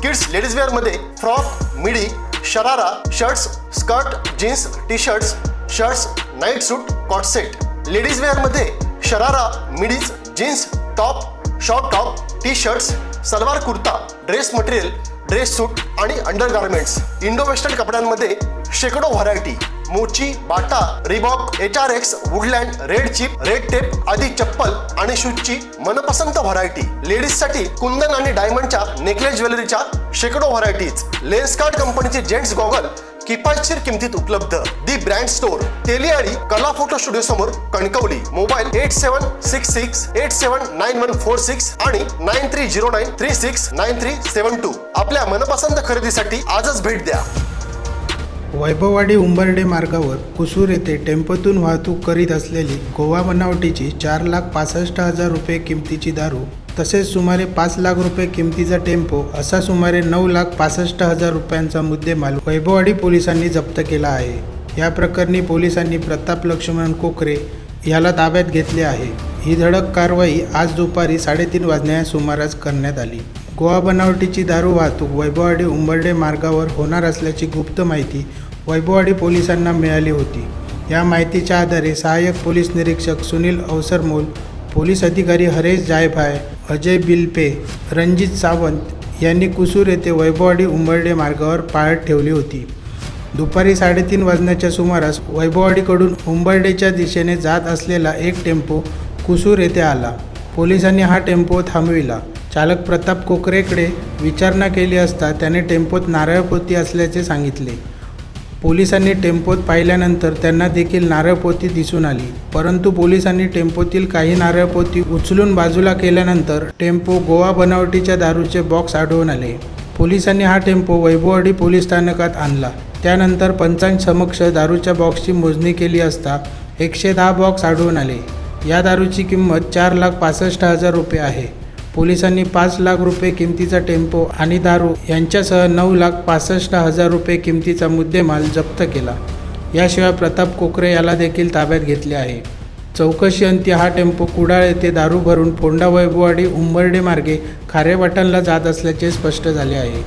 kids ladies वेअरमध्ये frock midi sharara shirts skirt jeans T shirts shirts night suit cot set ladies वेअरमध्ये sharara midis jeans top short top T shirts salwar kurta dress material dress suit आणि undergarments Indo western कपड्यांमध्ये शेकडो variety Mochi Bata Reebok H R X Woodland Red Chief Red Tape आदी चप्पल आणि शूजची मनपसंत variety लेडीजसाठी कुंदन आणि डायमंडच्या necklace ज्वेलरीच्या शेकडो varieties Lenskart कंपनीचे जेंट्स गॉगल किफायतशीर किमतीत उपलब्ध. दी ब्रँड स्टोअर तेलियाळी कला फोटो स्टुडिओ समोर Kankavli. Mobile eight seven six six eight seven nine one four six आणि nine three zero nine three six nine three seven two आपल्या मनपसंत खरेदीसाठी आजच भेट द्या. वैभववाडी उंबर्डे मार्गावर कुसूर येथे टेम्पोतून वाहतूक करीत असलेली गोवा बनावटीची चार लाख पासष्ट हजार रुपये किमतीची दारू तसेच सुमारे पाच लाख रुपये किमतीचा टेम्पो असा सुमारे नऊ लाख पासष्ट हजार रुपयांचा मुद्देमाल वैभववाडी पोलिसांनी जप्त केला आहे. या प्रकरणी पोलिसांनी प्रताप लक्ष्मण कोकरे याला ताब्यात घेतले आहे. ही धडक कारवाई आज दुपारी साडेतीन वाजण्याच्या सुमारास करण्यात आली. गोवा बनावटीची दारू वाहतूक वैभववाडी उंबर्डे मार्गावर होणार असल्याची गुप्त माहिती वैभववाडी पोलिसांना मिळाली होती. या माहितीच्या आधारे सहाय्यक पोलीस निरीक्षक सुनील अवसरमोल पोलीस अधिकारी हरेश जायभाय अजय बिलपे रणजित सावंत यांनी कुसूर येथे वैभववाडी उंबर्डे मार्गावर पाळत ठेवली होती. दुपारी साडेतीन वाजण्याच्या सुमारास वैभववाडीकडून उंबर्डेच्या दिशेने जात असलेला एक टेम्पो कुसूर येथे आला. पोलिसांनी हा टेम्पो थांबविला. चालक प्रताप कोकरेकडे विचारणा केली असता त्याने टेम्पोत नारळपोती असल्याचे सांगितले. पोलिसांनी टेम्पोत पाहिल्यानंतर त्यांना देखील नारळपोती दिसून आली. परंतु पोलिसांनी टेम्पोतील काही नारळपोती उचलून बाजूला केल्यानंतर टेम्पो गोवा बनावटीच्या दारूचे बॉक्स आढळून आले. पोलिसांनी हा टेम्पो वैभववाडी पोलीस स्थानकात आणला. त्यानंतर पंचांसमक्ष दारूच्या बॉक्सची मोजणी केली असता एकशे दहा बॉक्स आढळून आले. या दारूची किंमत चार लाख पासष्ट हजार रुपये आहे. पोलिसांनी पाच लाख रुपये किमतीचा टेम्पो आणि दारू यांच्यासह नऊ लाख पासष्ट हजार रुपये किमतीचा मुद्देमाल जप्त केला. याशिवाय प्रताप कोकरे याला देखील ताब्यात घेतले आहे. चौकशी अंती हा टेम्पो कुडाळ येथे दारू भरून फोंडा वैभववाडी उंबर्डे मार्गे खारेवाटणला जात असल्याचे स्पष्ट झाले आहे.